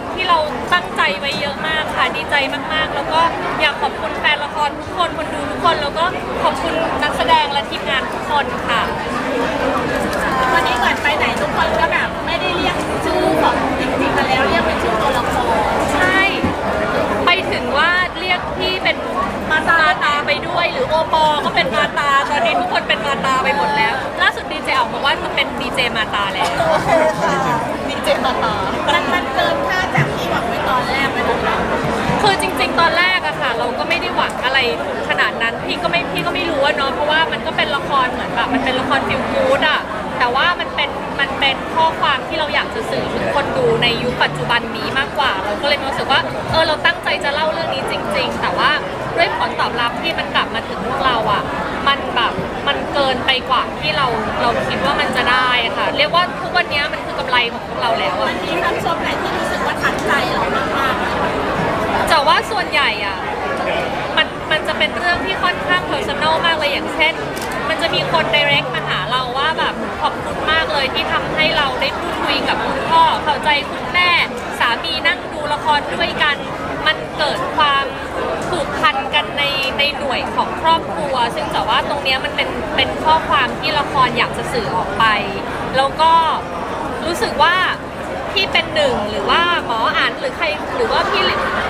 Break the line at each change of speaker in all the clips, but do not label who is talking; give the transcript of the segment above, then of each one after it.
นที่เราตั้งใจไว้เยอะมากค่ะดีใจมากๆ แล้วก็อยากขอบคุณแฟนละครทุกคนคนดูทุกคนแล้วก็ขอบคุณนักแสดงและทีมงานทุกคนค่ะ
วันนี้เหมือนไปไหนทุกคนก็แบบไม่ได้เรียกชื่อของจริงๆมาแล้วเรียกเป็นชื่อตัวละคร
ใช่ ไปถึงว่าเรียกพี่เป็นมาตาตาไปด้วย หรือโอปอก็เป็นมาตาตอนนี้ทุกคนเป็นมาตาไปหมดแล้วล่าสุดดีเจออกมาว่าจะเป็นดีเจมาตาแล้ว
โอเคค่ะ
ดีเจต่อต่อมันมันเกินค่า
คือจริง ๆ ตอนแรกอะค่ะ เราก็ไม่ได้หวังอะไรถึงขนาดนั้นพี่ก็ไม่พี่ก็ไม่รู้อะเนาะเพราะว่ามันก็เป็นละครเหมือนแบบมันเป็นละครฟิลกูดอะแต่ว่ามันเป็นมันเป็นข้อความที่เราอยากจะสื่อถึงคนดูในยุคปัจจุบันนี้มากกว่า เราก็เลยรู้สึกว่าเออเราตั้งใจจะเล่าเรื่องนี้จริง ๆ แต่ว่าด้วยผลตอบรับที่มันกลับมาถึงพวกเราอะมันแบบมันเกินไปกว่าที่เราเราคิดว่ามันจะได้อะค่ะ เรียกว่าทุกวันนี้มันคือกำไรของพวกเราแล้วอะ
มันมีท่านผู้ชมไหนที่รู้สึกว่าทัดใจเรามากๆไหม
แต่ว่าส่วนใหญ่อะมันมันจะเป็นเรื่องที่ค่อนข้าง personal มากเลยอย่างเช่น มันจะมีคน direct มาหาเราว่าแบบขอบคุณมากเลยที่ทำให้เราได้พูดคุยกับคุณพ่อเข้าใจคุณแม่ สามีนั่งดูละครด้วยกัน มันเกิดความผูกพันกันในในหน่วยของครอบครัว ซึ่งแต่ว่าตรงเนี้ยมันเป็นเป็นข้อความที่ละครอยากจะสื่อออกไป แล้วก็รู้สึกว่าพี่เป็นหนึ่งหรือว่า หรือใครหรือว่าพี่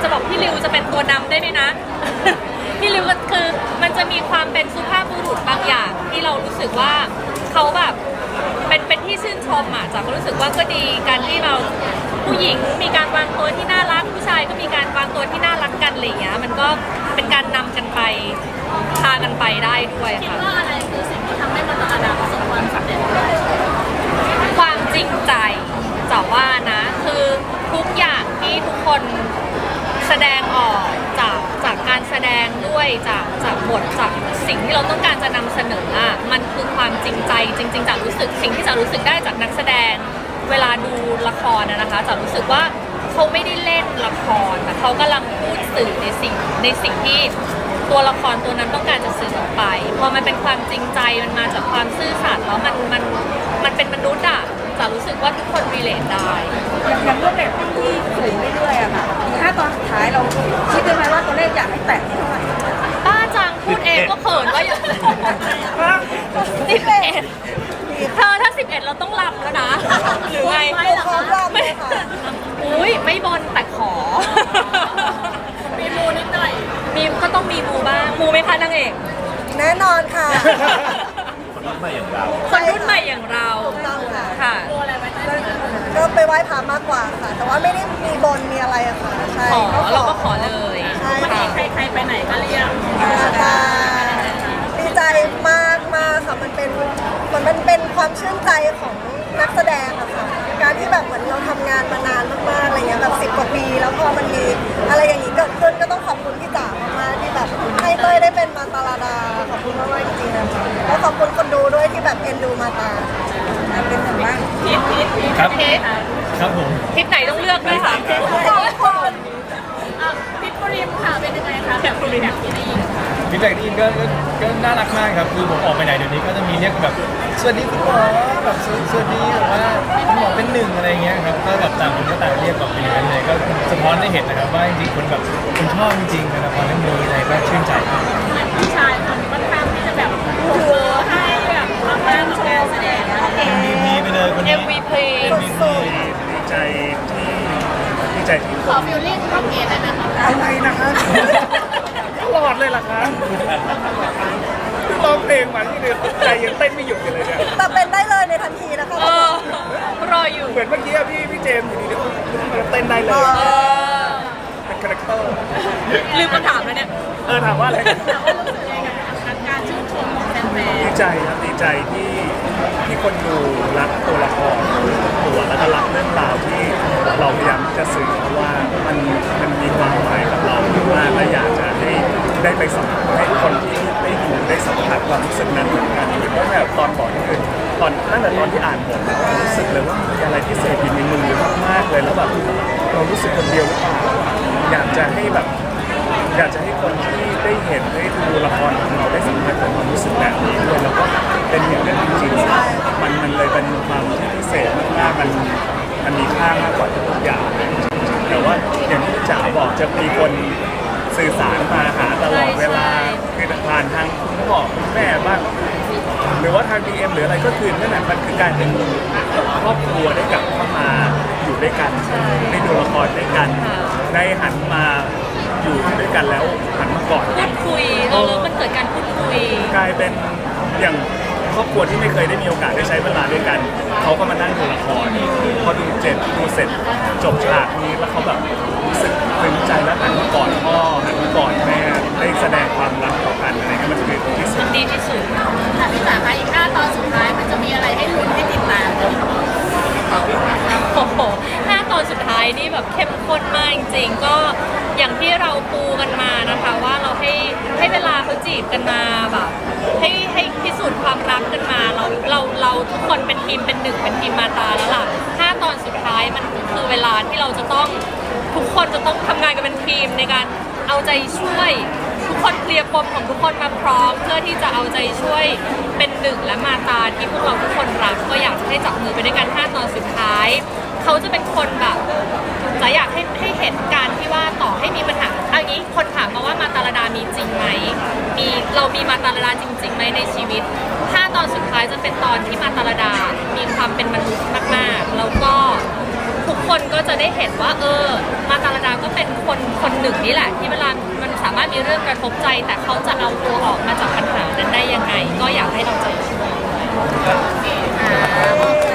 จะบอกพี่ริวจะเป็นตัวนำได้ไหมนะ พี่ริวก็คือมันจะมีความเป็นสุภาพบุรุษบางอย่าง ที่เรารู้สึกว่าเขาแบบเป็นเป็นที่ชื่นชมอะจากก็รู้สึกว่าก็ดีการที่เราผู้หญิงมีการวางตัวที่น่ารักผู้ชายก็มีการวางตัวที่น่ารักกันอะไรอย่างเงี้ยมันก็เป็นการนำกันไปพากันไปได้ด้วย
คิด
ค่ะ
ว่าอะไรคือสิ่งที่ทำให้มันตอนาประสบความสำเร็จได้
ความจริงใจจะว่านะคือทุกอย่างที่ทุกคนแสดงออกจากจากการแส ด้วยจากจากบทจากสิ่งที่เราต้องการจะนำเสนออะมันคือความจริงใจจริง ๆจะรู้สึกสิ่งที่จะรู้สึกได้จากนักแสดง เวลาดูละครนะนะคะจะรู้สึกว่าเขาไม่ได้เล่นละครแต่เขากำลังพูดสื่อในสิ่งในสิ่งที่ตัวละครตัวนั้นต้องการจะสื่อออกไปพอมันเป็นความจริงใจมันมาจากความซื่อสัตย์แล้วมันมันมันเป็นมนุษย์อะจะรู้สึกว่าทุกคนรีเลทได้
อย่างเรื่องเด็กที่สูงเรื่อยๆอะค่ะถ้าตอนสุดท้ายเราคิดว่าตัวเลขอยากให้แตะที่เท่าไหร่
ป้าจังพูดเองก็เขินว่าอย่างสิบเอ็ ดเธอถ้าสิบเอ็ดเราต้องรำแล้วนะ หรือไง
ไม่หรอ
พร้อม
คะ
รอบเลยค่ะ
อุ้ยไม่บนแต่ขอ
มีมูนิดหน่อย
มีก็ต้องมีมูบ้าง มูไหมคะนางเอก
แน่นอนค่ะ
คนรุ่นใหม่อย่างเรา
คนรุ่นใหม่อย่างเรา
ต้องค่ะ
ค่ะ
มูอะไรไว้ใต้
ก็
เตียง
ก็ไปไหว้พระมากกว่าค่ะ แต่ว่าไม่ได้มีบนมีอะไรอะค่ะ ใช่
ขอเราก็ขอเลย
ใช่
วัน
ค่ะ
นี้ใครใครไปไหนก็เรียก
ค่ะดีใจมากมากๆ ค่ะมันเป็นมันมันเป็นความชื่นใจของนักแสดงอะค่ะการที่แบบเหมือนเราทำงานมานานมากๆอะไรเงี้ยแบบสิบกว่าปี แล้วพอมันมีอะไรอย่างนี้เกิดขึ้นก็ต้องขอบคุณพี่จ๋ามากๆที่แบบให้เต้ยได้เป็นมาตาลาดาขอบคุณมากๆจริงๆนะคะแล้วขอบคุณคนดูด้วยที่แบบเอ็นดูมาตาเป็นอย่างมาก
พีทพีทพีท
ครับ
พีทค่ะ
ครับผม
ทริปไหนต้องเลือกด้วยค่ะ
อะพีทปริมค่ะเป็นยังไงคะแบบแบบที่ได้ยิน
ฟีดแบ็กที่ก็ก็ก็น่ารักมากครับคือผมออกไปไหนเดี๋ยวนี้ก็จะมีเรียกแบบสวัสดีคุณหมอแบบสวสวัสดีแบบว่าคุณหมอเป็นหนึ่งอะไรเงี้ยครับก็แบบต่างคนก็ต่างเรียกแบบเป็นอย่างนั้นเลยก็สะท้อนได้เห็นนะครับว่าจริงๆคนแบบคนชอบจริงๆนะครับพอเรื่องนี้อะไรก็ชื่นใจ ล
อด
เลยล่ะครับร้องเพลงมาที่เดือนใจยังเต้นไม่หยุดกันเลยเนี่ย
ๆแต่เป็นได้เลยในทันทีนะคะ
เออรออยู่
เหมือนเมื่อกี้อะพี่พี่เจมส์อยู่ดีๆมันเต้นได้เลย
เออ
เป็นคาแรคเตอร์
ลืมคำถามแล้วเนี่ย
เออถามว่าอะไร
แต่ว่ารู้สึกยังไงกับการชื่นชมของแฟน
ดีใจครับดีใจที่ที่คนดูรักตัวละครตัวแล้วก็รักเรื่องราวที่เราพยายามที่จะสื่อว่ามันมันมีความหมายกับเรามากและอยากจะให้ ได้ไปสัมผัสให้คนที่ได้ดูได้สัมผัสความรู้สึกนั้นเหมือนกันเพราะแบบตอนบอกนี่คือตอนตั้งแต่ตอนที่อ่านบทเรารู้สึกเลยว่ามีอะไรพิเศษอยู่ในมือมากๆเลยแล้วแบบเรารู้สึกคนเดียวหรือเปล่าอยากจะให้แบบอยากจะให้คนที่ได้เห็นได้ดูละครของเราได้สัมผัสกับความรู้สึกแบบนี้ด้วยแล้วก็เป็นอย่างนั้นจริงๆมันมันเลยเป็นความพิเศษมากๆมันมันมีค่ามากกว่าทุกอย่างเลยจริงว่าอย่างที่จ๋าบอกจะมีคน สื่อสารมาหาตลอดเวลา
ใช่
คือผ่านทางคุณพ่อคุณแม่บ้างหรือว่าทาง DM หรืออะไรก็คือนั่นแหละมันคือการเป็นครอบครัวได้กลับเข้ามาอยู่ด้วยกันได้ดูละครด้วยกัน ได้หันมาอยู่ด้วยกันแล้วหันมากอด
พู
กัน
ดคุยเราแล้วมันเกิดการพูดคุย
กลายเป็นอย่างครอบครัวที่ไม่เคยได้มีโอกาสได้ใช้เวลาด้วยกัน เขาก็มานั่งดูละครพอดูเจ็ดดูเสร็จจบฉากนี้แล้วเขาแบบรู้สึกซึ้งใจ นี่แบ
บเข้มข้นมากจริงๆ ก็อย่างที่เราปูกันมานะคะ ว่าเราให้ให้เวลาเขาจีบกันมาแบบให้ให้พิสูจน์ความรักกันมาเราเราเราทุกคนเป็นทีมเป็นหนึ่งเป็นทีมมาตาแล้วล่ะห้าตอนสุดท้ายมันคือเวลาที่เราจะต้องทุกคนจะต้องทำงานกันเป็นทีมในการเอาใจช่วย ทุกคนเคลียร์ปมของทุกคนมาพร้อม เพื่อที่จะเอาใจช่วยเป็นหนึ่งและมาตาที่พวกเราทุกคนรักก็อยากจะให้จับมือไปด้วยกัน5ตอนสุดท้าย เขาจะเป็นคนแบบ จะอยากให้ให้เห็นการที่ว่าต่อให้มีปัญหาเอางี้คนถามมาว่ามาตาลดามีจริงไหมมีเรามีมาตาลดาจริงๆไหมในชีวิต5ตอนสุดท้ายจะเป็นตอนที่มาตาลดา มีความเป็นมนุษย์มากๆ แล้วก็ทุกคนก็จะได้เห็นว่าเออ มาตาลดาก็เป็นคนคนหนึ่งนี่แหละ ที่เวลามันสามารถมีเรื่องกระทบใจ แต่เขาจะเอาตัวออกมาจากปัญหานั้นได้ยังไง ก็อยากให้เราใจช่วย
อ่า